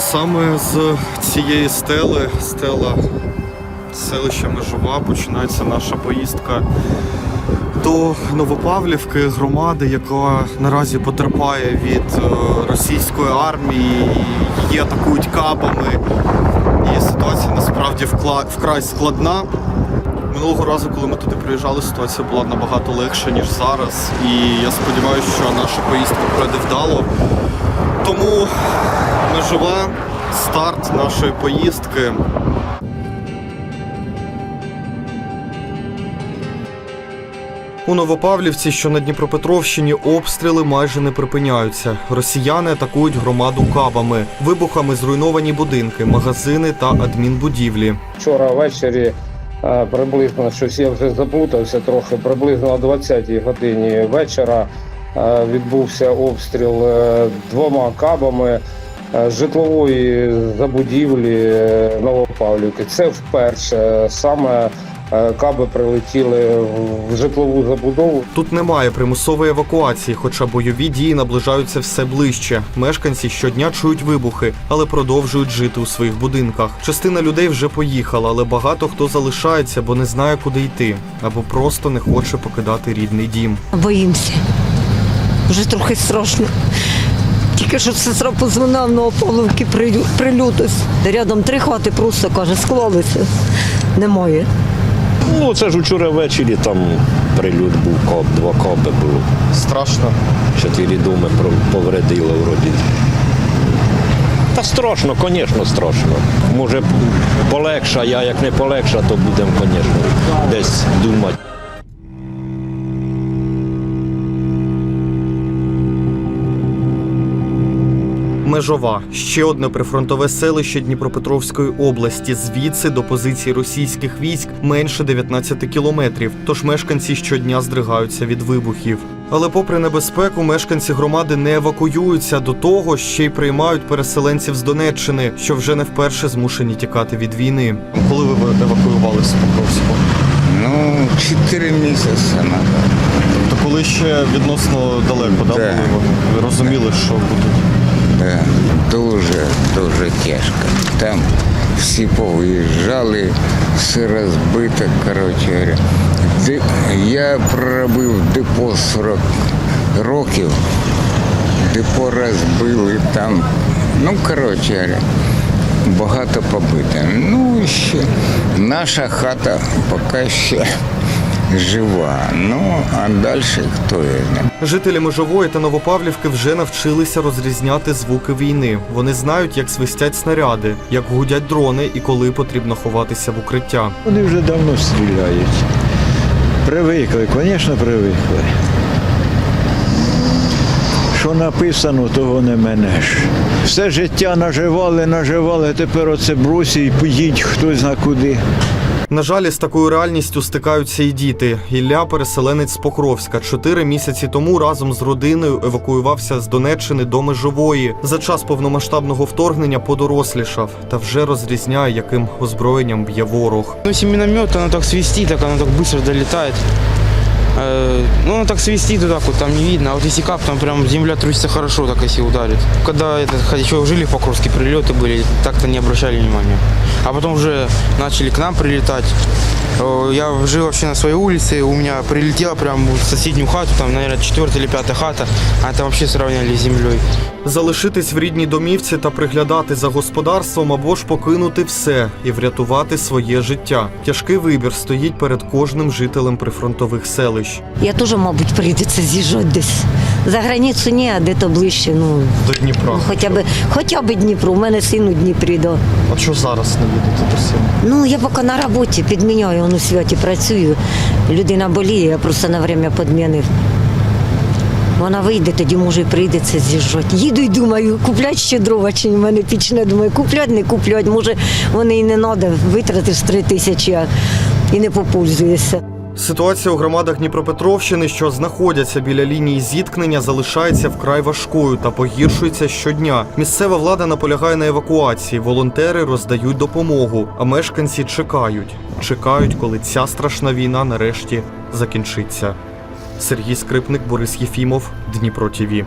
Саме з цієї стели, стела селища Межова, починається наша поїздка до Новопавлівки, громади, яка наразі потерпає від е, російської армії, її атакують кабами. І ситуація насправді вкрай складна. Минулого разу, коли ми туди приїжджали, ситуація була набагато легша, ніж зараз. І я сподіваюся, що наша поїздка пройде вдало. Тому межова старт нашої поїздки. У Новопавлівці, що на Дніпропетровщині, обстріли майже не припиняються. Росіяни атакують громаду кабами, вибухами зруйновані будинки, магазини та адмінбудівлі. Вчора ввечері приблизно щось я вже заплутався трохи. Приблизно о 20-й годині вечора е, відбувся обстріл е, двома кабами е, житлової забудівлі е, Новопавлівки. Це вперше саме е, каби прилетіли в житлову забудову. Тут немає примусової евакуації, хоча бойові дії наближаються все ближче. Мешканці щодня чують вибухи, але продовжують жити у своїх будинках. Частина людей вже поїхала, але багато хто залишається, бо не знає, куди йти, або просто не хоче покидати рідний дім. Боїмося. Вже трохи страшно. Тільки що сестра позвонила на Ополовки прильоту. Рядом три хати просто каже, склалися. Немає. Ну, це ж вчора ввечері там прильот був, коп, два копи було. Страшно. Чотири думи повредило вроді. Та страшно, звісно, страшно. Може полегша, а як не полегша, то будемо, звісно, десь думати. Межова ще одне прифронтове селище Дніпропетровської області. Звідси до позицій російських військ менше 19 кілометрів. Тож мешканці щодня здригаються від вибухів. Але, попри небезпеку, мешканці громади не евакуюються до того, ще й приймають переселенців з Донеччини, що вже не вперше змушені тікати від війни. Коли ви евакуювалися з Покровського? Ну, 4 місяці назад. Тобто, коли ще відносно далеко, да, були ви розуміли, що будуть. Да, дуже, дуже тяжко. Там всі повиїжджали, все розбито, коротше. Я проробив депо 40 років, депо розбили там. Ну, коротше багато побито. Ну, ще наша хата поки ще жива. Ну, а далі хто знає. Жителі Межової та Новопавлівки вже навчилися розрізняти звуки війни. Вони знають, як свистять снаряди, як гудять дрони і коли потрібно ховатися в укриття. Вони вже давно стріляють. Привикли, звісно, привикли. Що написано, того не менеш. Все життя наживали, наживали, тепер оце бросі і поїдь хтось зна куди. На жаль, із такою реальністю стикаються і діти. Ілля, переселенець з Покровська, чотири місяці тому разом з родиною евакуювався з Донеччини до Межової. За час повномасштабного вторгнення подорослішав та вже розрізняє, яким озброєнням б'є ворог. Ну, если миномет, оно так свистит, так оно так швидко долетает. Э, Ну, оно так свистит вот так вот, там не видно. А вот если кап, там прям земля трусится хорошо, так если ударит. Когда это, хотя еще жили в Покровске, прилеты были, так-то не обращали внимания. А потом уже начали к нам прилетать. Э, Я жил вообще на своей улице, у меня прилетело прям в соседнюю хату, там, наверное, четвертая или пятая хата, а это вообще сравняли с землей. Залишитись в рідній домівці та приглядати за господарством або ж покинути все і врятувати своє життя. Тяжкий вибір стоїть перед кожним жителем прифронтових селищ. Я теж, мабуть, прийдеться з'їжджати десь. За границю ні, а де-то ближче. Ну, До Дніпра. ну, хоча б, хоча б Дніпро. У мене син у Дніпрі. Да. А що зараз не їдете до сина? Ну, я поки на роботі підміняю, он у святі працюю. Людина боліє, я просто на время підмінив. Вона вийде, тоді може і прийдеться з'їжджати. Їду і думаю, куплять ще дрова чи в мене пічне. Думаю, куплять, не куплять. Може, вони і не треба, витратиш три тисячі і не попользуєшся. Ситуація у громадах Дніпропетровщини, що знаходяться біля лінії зіткнення, залишається вкрай важкою та погіршується щодня. Місцева влада наполягає на евакуації, волонтери роздають допомогу, а мешканці чекають. Чекають, коли ця страшна війна нарешті закінчиться. Сергій Скрипник, Борис Єфімов, Дніпро ТІВІ.